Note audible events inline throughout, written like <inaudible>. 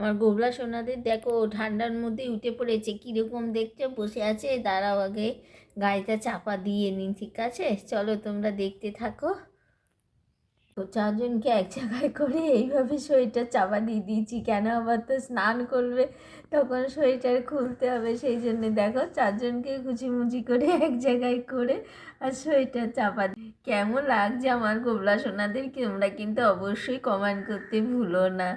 আমার গোবলা সোনাদের দেখো, ঠান্ডার মধ্যে উঠে পড়েছে, কীরকম দেখছ বসে আছে, দাঁড়াও আগে, গাড়িটা চাপা দিয়ে নিন ঠিক আছে? চলো তোমরা দেখতে থাকো। তো চারজনকে এক জায়গায় করে এইভাবে সোয়েটার চাপা দিয়ে দিয়েছি, কেন আবার তো স্নান করবে? তখন সোয়েটার খুলতে হবে, সেই জন্য দেখো, চারজনকে কুচিমুচি করে এক জায়গায় করে আর সোয়েটার চাপা কেমন লাগছে আমার গোবলা সোনাদের তোমরা কিন্তু অবশ্যই কমেন্ট করতে ভুলো না।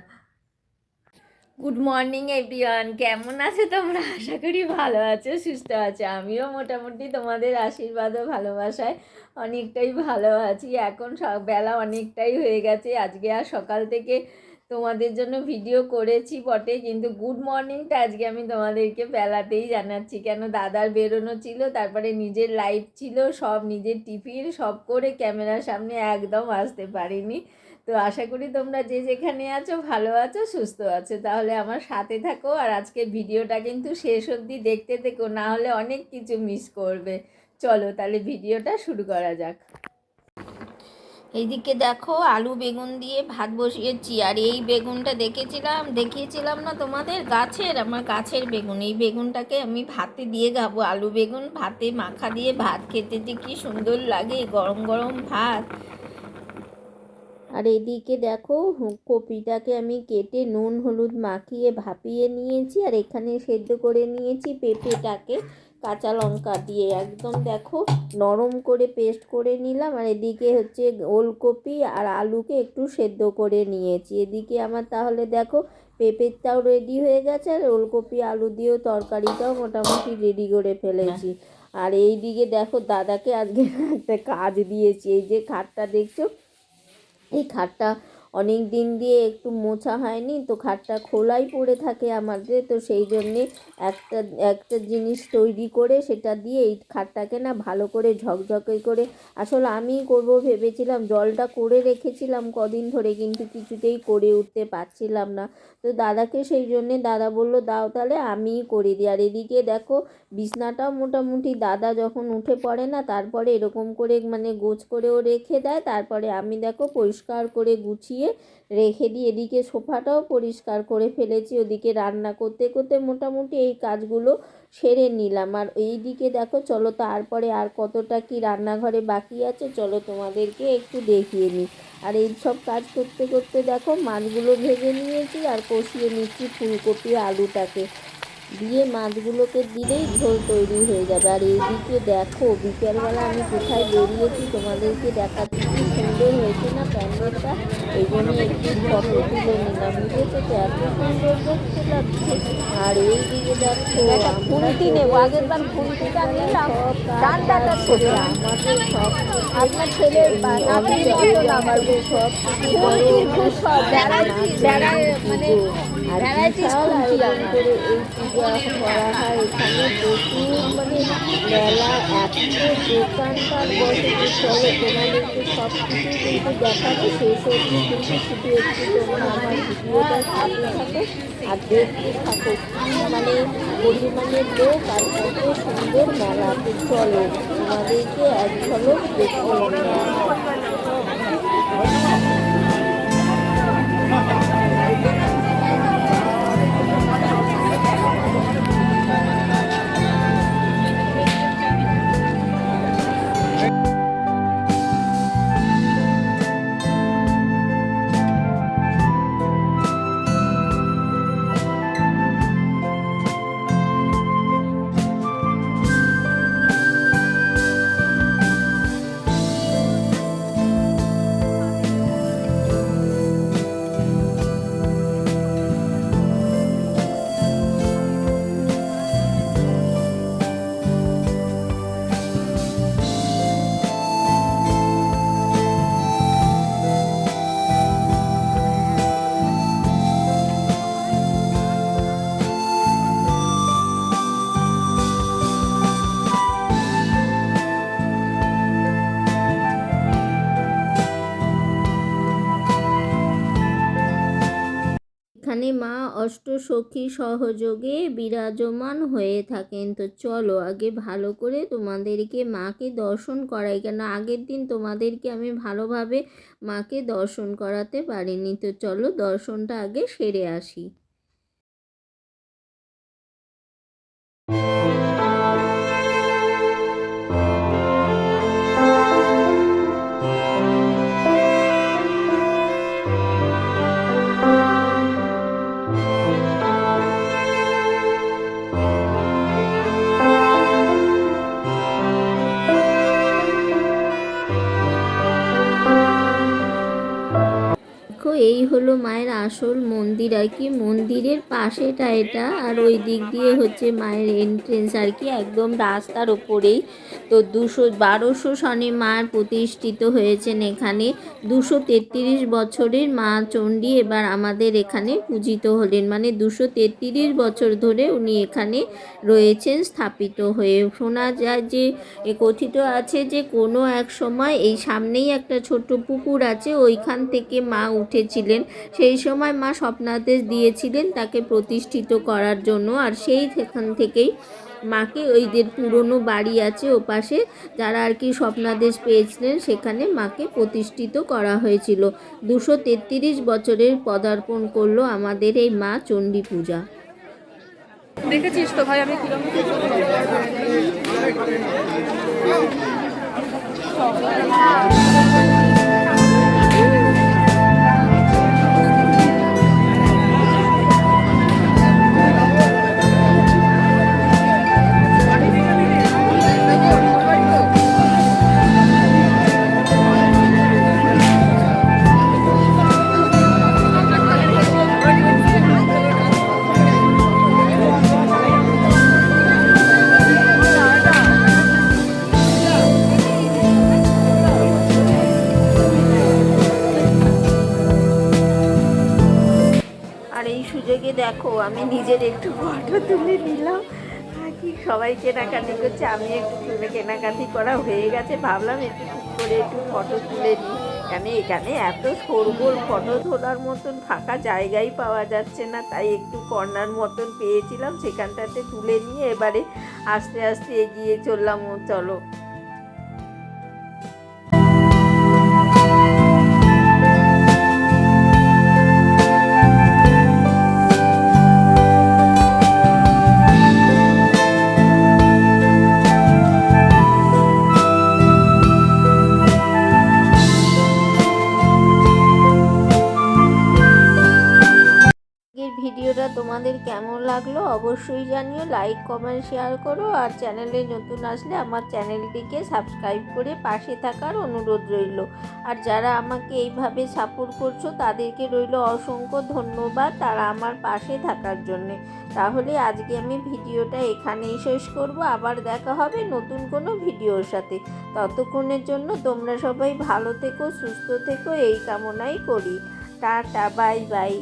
গুড মর্নিং এভরিওয়ান কেমন আছো তোমরা? আশা করি ভালো আছো, সুস্থ আছো। আমিও মোটামুটি তোমাদের আশীর্বাদ ও ভালোবাসায় অনেকটাই ভালো আছি। এখন বেলা অনেকটাই হয়ে গেছে। আজকে আর সকাল থেকে তোমাদের জন্য ভিডিও করেছি বটে, কিন্তু গুড মর্নিংটা আজকে আমি তোমাদেরকে বেলাতেই জানাচ্ছি। কেন দাদার বেরোনো ছিল, তারপরে নিজের লাইফ ছিল, সব নিজের টিফিন সব করে ক্যামেরার সামনে একদম আসতে পারিনি। তো আশা করি তোমরা যে যেখানে আছো, ভালো আছো, সুস্থ আছো। তাহলে আমার সাথে থাকো আর আজকে ভিডিওটা কিন্তু শেষ অবধি দেখতে থেকো, না হলে অনেক কিছু মিস করবে। চলো তাহলে ভিডিওটা শুরু করা যাক। এইদিকে দেখো, আলু বেগুন দিয়ে ভাত বসিয়েছি। আর এই বেগুনটা দেখেছিলাম? দেখিয়েছিলাম না তোমাদের? গাছের, আমার গাছের বেগুন। এই বেগুনটাকে আমি ভাতে দিয়ে খাব আলু বেগুন ভাতে মাখা দিয়ে ভাত খেতে যে কি সুন্দর লাগে। গরম গরম ভাত। আর এদিকে দেখো কপিটাকে আমি কেটে নুন হলুদ মাখিয়ে ভাপিয়ে নিয়েছি আর এখানে সেদ্ধ করে নিয়েছি পেঁপেটাকে কাঁচা লঙ্কা দিয়ে। একদম দেখো নরম করে পেস্ট করে নিলাম আর এদিকে হচ্ছে ওলকপি আর আলুকে একটু সেদ্ধ করে নিয়েছি। এদিকে আমার তাহলে দেখো পেঁপেটাও রেডি হয়ে গেছে আর ওলকপি আলু দিয়েও তরকারিটাও মোটামুটি রেডি করে ফেলেছি। আর এই দিকে দেখো দাদাকে আজকে <laughs> একটা কাজ দিয়েছি। এই যে খাটটা দেখছ এই খাটটা অনেক দিন দিয়ে একটু মোছা হয়নি, তো খাটটা খোলাই পড়ে থাকে আমাদের, তো সেই জন্যে একটা একটা জিনিস তৈরি করে সেটা দিয়ে এই খাটটাকে না ভালো করে ঝকঝকে করে, আসলে আমি করব ভেবেছিলাম, জলটা করে রেখেছিলাম কদিন ধরে, কিন্তু কিছুতেই করে উঠতে পারছিলাম না। তো দাদাকে সেই জন্যে দাদা বলল, দাও তাহলে আমিই করে দিই। আর এদিকে দেখো, বিছনাটাও মোটামুটি দাদা যখন উঠে পড়ে না, তারপরে এরকম করে মানে গোছ করেও রেখে দেয়, তারপরে আমি দেখো পরিষ্কার করে গুছিয়ে রেখে দিয়ে এদিকে সোফাটাও পরিষ্কার করে ফেলেছি। ওদিকে রান্না করতে করতে মোটামুটি এই কাজগুলো সেরে নিলাম। আর এই দিকে দেখো, চলো তারপরে আর কতটা কি রান্নাঘরে বাকি আছে, চলো তোমাদেরকে একটু দেখিয়ে নিই। আর এই সব কাজ করতে করতে দেখো, মাছগুলো ভেজে নিয়েছি আর কষিয়ে নিচ্ছি ফুলকপি আলুটাকে। দিয়ে মাছগুলোকে দিলেই ঝোল তৈরি হয়ে যাবে। আর এইদিকে দেখো বিকেলবেলা আমি কোথায় বেরিয়েছি তোমাদেরকে দেখাচ্ছি কি সুন্দর হয়েছে না প্যান্ডেলটা? এই জন্য একটু ফটো তুলে নিলাম। বুঝেছ তো? এত সুন্দর দেখতে লাগছে। আর এইদিকে দেখো খুন্তি নেব। আগের বার খুন্তিটা নিলাম, ছোট। আমাদের সব আপনার ছেলের আমার সব খুব সব মানে আর বিশাল আয়োজন এই পূজা করা হয় এখানে প্রচুর মানে মেলা এত দোকানপাট বসে চলে তোমাদেরকে সব কিছু কিন্তু দেখাবো শেষ অবধি কিন্তু শুধু একটু আমার ভিডিওটা আর দেখতে থাকো মানে পরিমাণের লোক আর কত সুন্দর মেলা চলো তোমাদেরকে এক ঝলক দেখতে নেওয়া এখানে মা অষ্টসখী সহযোগে বিরাজমান হয়ে থাকেন। তো চলো আগে ভালো করে তোমাদেরকে মাকে দর্শন করাই। কেন আগের দিন তোমাদেরকে আমি ভালোভাবে মাকে দর্শন করাতে পারিনি। তো চলো দর্শনটা আগে সেরে আসি। হলো মায়ের আসল মন্দির আর কি। মন্দিরের পাশেটা এটা আর ওই দিক দিয়ে হচ্ছে মায়ের এন্ট্রেন্স আর কি। একদম রাস্তার ওপরেই। তো দুশো, বারোশো সনে মা প্রতিষ্ঠিত হয়েছেন এখানে। দুশো তেত্রিশ বছরের মা চণ্ডী এবার আমাদের এখানে পূজিত হলেন। মানে দুশো তেত্রিশ বছর ধরে উনি এখানে রয়েছেন, স্থাপিত হয়ে। শোনা যায় যে কথিত আছে যে, কোনো এক সময় এই সামনেই একটা ছোট্ট পুকুর আছে। ওইখান থেকে মা উঠেছিলেন। সেই সময় মা স্বপ্নাদেশ দিয়েছিলেন তাকে প্রতিষ্ঠিত করার জন্য। আর সেই সেখান থেকেই মাকে ওইদের পুরনো বাড়ি আছে ওপাশে যারা আর কি স্বপ্নাদেশ পেয়েছিলেন সেখানে মাকে প্রতিষ্ঠিত করা হয়েছিল। দুশো তেত্রিশ বছরের পদার্পণ করল আমাদের এই মা চণ্ডী পূজা। দেখেছিস তো ভাই আমি কীরকম দেখো, আমি নিজের একটু ফটো তুলে নিলাম। আর কি সবাই কেনাকাটি করছে, আমি একটু তুলে কেনাকাটি করা হয়ে গেছে। ভাবলাম একটু করে একটু ফটো তুলে নিই। কেন, এখানে এত শোরগোল ফটো তোলার মতন, ফাঁকা জায়গাই পাওয়া যাচ্ছে না। তাই একটু কর্নার মতন পেয়েছিলাম, সেখানটাতে তুলে নিয়ে এবারে আস্তে আস্তে এগিয়ে চললাম। চলো। কেমন লাগল অবশ্যই জানিও লাইক কমেন্ট শেয়ার করো আর চ্যানেলে নতুন আসলে আমার চ্যানেলটিকে সাবস্ক্রাইব করে পাশে থাকার অনুরোধ রইল। আর যারা আমাকে এইভাবে সাপোর্ট করছ, তাদেরকে রইল অসংখ্য ধন্যবাদ তারা আমার পাশে থাকার জন্যে। তাহলে আজকে আমি ভিডিওটা এখানেই শেষ করব, আবার দেখা হবে নতুন কোনো ভিডিওর সাথে। ততক্ষণের জন্য তোমরা সবাই ভালো থেকো, সুস্থ থেকো, এই কামনাই করি। Tata bye bye